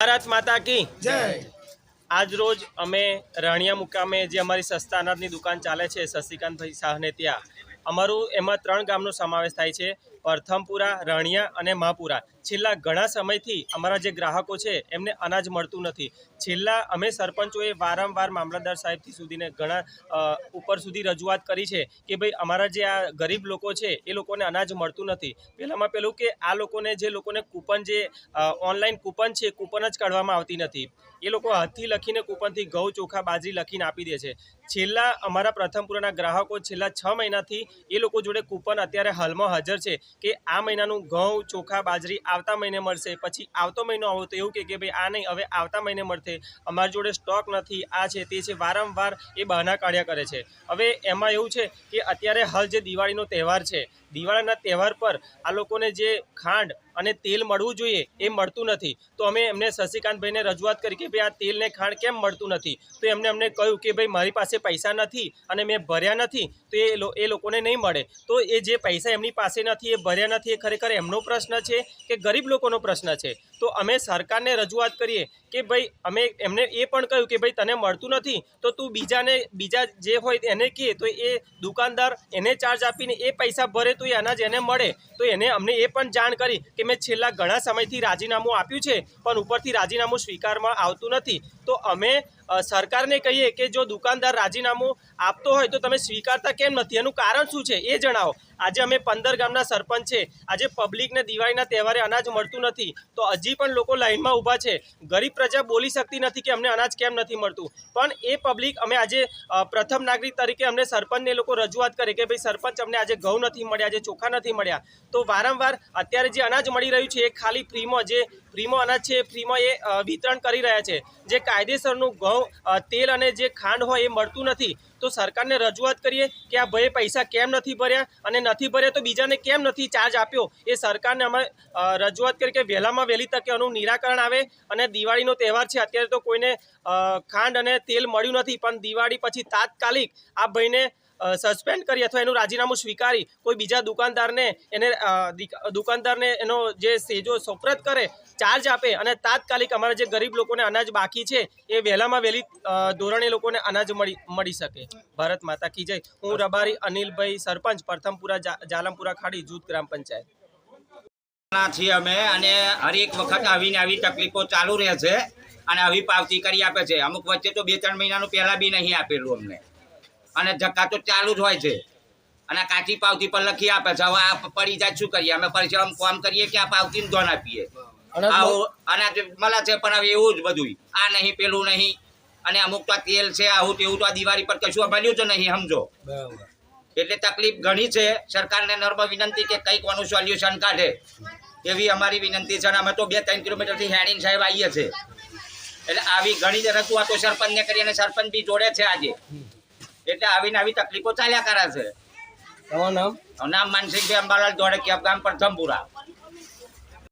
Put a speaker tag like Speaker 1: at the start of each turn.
Speaker 1: ભારત માતા કી.
Speaker 2: જય.
Speaker 1: આજ રોજ અમે રાણિયા મુકામે જે અમારી સસ્તા અનાજની દુકાન ચાલે છે શશિકાંતભાઈ શાહને ત્યાં અમારું એમાં ત્રણ ગામનો સમાવેશ થાય છે. પ્રથમપુરા, રણિયા અને માપુરા. છેલ્લા ઘણા સમયથી અમારા જે ગ્રાહકો છે, એમને અનાજ મળતું નથી. છેલ્લા અમે સરપંચોએ વારંવાર મામલતદાર સાહેબથી સુધીને ઘણા ઉપર સુધી રજૂઆત કરી છે કે ભાઈ અમારા જે આ ગરીબ લોકો છે, એ લોકોને અનાજ મળતું નથી. પહેલામાં પહેલું કે આ લોકોને જે લોકોને કૂપન જે ઓનલાઈન કૂપન છે, કૂપન જ કાઢવામાં આવતી નથી. એ લોકો હાથથી લખીને કૂપનથી ઘઉં, ચોખા, બાજરી લખીને આપી દે છે. છેલ્લા અમારા પ્રથમપુરાના ગ્રાહકો છેલ્લા છ મહિનાથી એ લોકો જોડે કૂપન અત્યારે હાલમાં હાજર છે. કે આ મહિનાનું ઘઉં, ચોખા, બાજરી આવતા મહિને મળશે. પછી આવતો મહિનો આવો તો એવું કહે કે ભાઈ, આ નહીં, હવે આવતા મહિને મળશે. અમારી જોડે સ્ટોક નથી, આ છે, તે છે. વારંવાર એ બહાના કાઢ્યા કરે છે. હવે એમાં એવું છે કે અત્યારે હાલ જે દિવાળીનો તહેવાર છે, દિવાળીના તહેવાર પર આ લોકોને જે ખાંડ અને તેલ મળવું જોઈએ એ મળતું નથી. તો અમે એમને શશિકાંતભાઈને રજૂઆત કરી કે ભાઈ આ તેલને ખાણ કેમ મળતું નથી? તો એમને અમને કહ્યું કે ભાઈ મારી પાસે પૈસા નથી અને મેં ભર્યા નથી, તો એ એ લોકોને નહીં મળે. તો એ જે પૈસા એમની પાસે નથી, એ ભર્યા નથી, એ ખરેખર એમનો પ્રશ્ન છે કે ગરીબ લોકોનો પ્રશ્ન છે? તો અમે સરકારને રજૂઆત કરીએ કે ભાઈ અમે એમને એ પણ કહ્યું કે ભાઈ તને મળતું નથી, તો તું બીજાને, બીજા જે હોય એને કહે તો એ દુકાનદાર એને ચાર્જ આપીને એ પૈસા ભરે તો એ અનાજ એને મળે. તો એને અમને એ પણ જાણ કરી કે મેં છેલ્લા ઘણા સમયથી રાજીનામું આપ્યું છે, પણ ઉપરથી રાજીનામું સ્વીકારવામાં આવતું નથી. તો અમે સરકારને કહીએ કે જો દુકાનદાર રાજીનામું આપતો હોય તો તમે સ્વીકારતા કેમ નથી? એનું કારણ શું છે? એ જણાવો. આજે અમે પંદર ગામના સરપંચ છે. આજે પબ્લિકને દિવાળીના તહેવારે અનાજ મળતું નથી. તો હજી પણ લોકો લાઇનમાં ઊભા છે. ગરીબ પ્રજા બોલી શકતી નથી કે અમને અનાજ કેમ નથી મળતું. પણ એ પબ્લિક અમે આજે પ્રથમ નાગરિક તરીકે અમને સરપંચને લોકો રજૂઆત કરે કે ભાઈ સરપંચ અમને આજે ઘઉં નથી મળ્યા, આજે ચોખા નથી મળ્યા. તો વારંવાર અત્યારે જે અનાજ મળી રહ્યું છે એ ખાલી ફ્રીમાં જે, ફ્રીમાં અનાજ છે એ ફ્રીમાં એ વિતરણ કરી રહ્યા છે. જે કાયદેસરનું ઘઉં તેલ અને જે ખાંડ હોય એ મળતું નથી, તો સરકારને રજૂઆત કરીએ કે આ ભાઈ પૈસા કેમ નથી ભર્યા અને નથી ભર્યા તો બીજાને કેમ નથી ચાર્જ આપ્યો? એ સરકારને અમે રજૂઆત કરી કે વહેલામાં વહેલી તકે આનું નિરાકરણ આવે અને દિવાળીનો તહેવાર છે, અત્યારે તો કોઈને ખાંડ અને તેલ મળ્યું નથી, પણ દિવાળી પછી તાત્કાલિક આ ભાઈને સસ્પેન્ડ કરી અથવા એનું રાજીનામું સ્વીકારી કોઈ બીજા દુકાનદારને એને દુકાનદારને એનો જે સેજો સોપરત કરે ચાર્જ આપે અને તાત્કાલિક અમારા જે ગરીબ લોકોને અનાજ બાકી છે, એ વહેલામાં વહેલી ધોરણે લોકોને અનાજ મળી મળી શકે. ભારત માતા કી જય. હું રબારી અનિલભાઈ સરપંચ, પ્રથમપુરા જાલમપુરા ખાડી, જૂથ ગ્રામ પંચાયત.
Speaker 3: છીએ અમે અને હરેક વખત આવીને આવી તકલીફો ચાલુ રહે છે અને આવી પાવતી કરી આપે છે. અમુક વચ્ચે તો બે ત્રણ મહિનાનું પહેલા બી નહીં આપેલું અમને. અને ધક્કા તો ચાલુ જ હોય છે. અને કાચી પાવતી પર લખી આપે છે હવે આ પડી જાય શું કરીએ? અમે આમ કામ કરીએ કે આ પાવતીનું ધોન આપીએ? અનાજ મળે છે પણ હવે એવું જ બધું આ નહીં પેલું નહીં. અને અમુક તો તેલ છે આવું તેવું તો આ દિવાળી પર કશું બન્યું જ નહીં સમજો. એટલે તકલીફ ઘણી છે. સરકારને નર્મ વિનંતી કે કંઈક આનું સોલ્યુશન કાઢે. એવી અમારી વિનંતી છે અને અમે તો બે ત્રણ કિલોમીટરથી હેણીન સાહેબ આવીએ છે એટલે આવી ઘણી રજૂઆતો સરપંચને કરી અને સરપંચ બી જોડે છે આજે. એટલે આવીને આવી તકલીફો ચાલ્યા કરે છે.
Speaker 2: તમારું નામ?
Speaker 3: નામ માનસિંહભાઈ અંબાલાલ દોડે કેપ ગામ પ્રથમપુરા.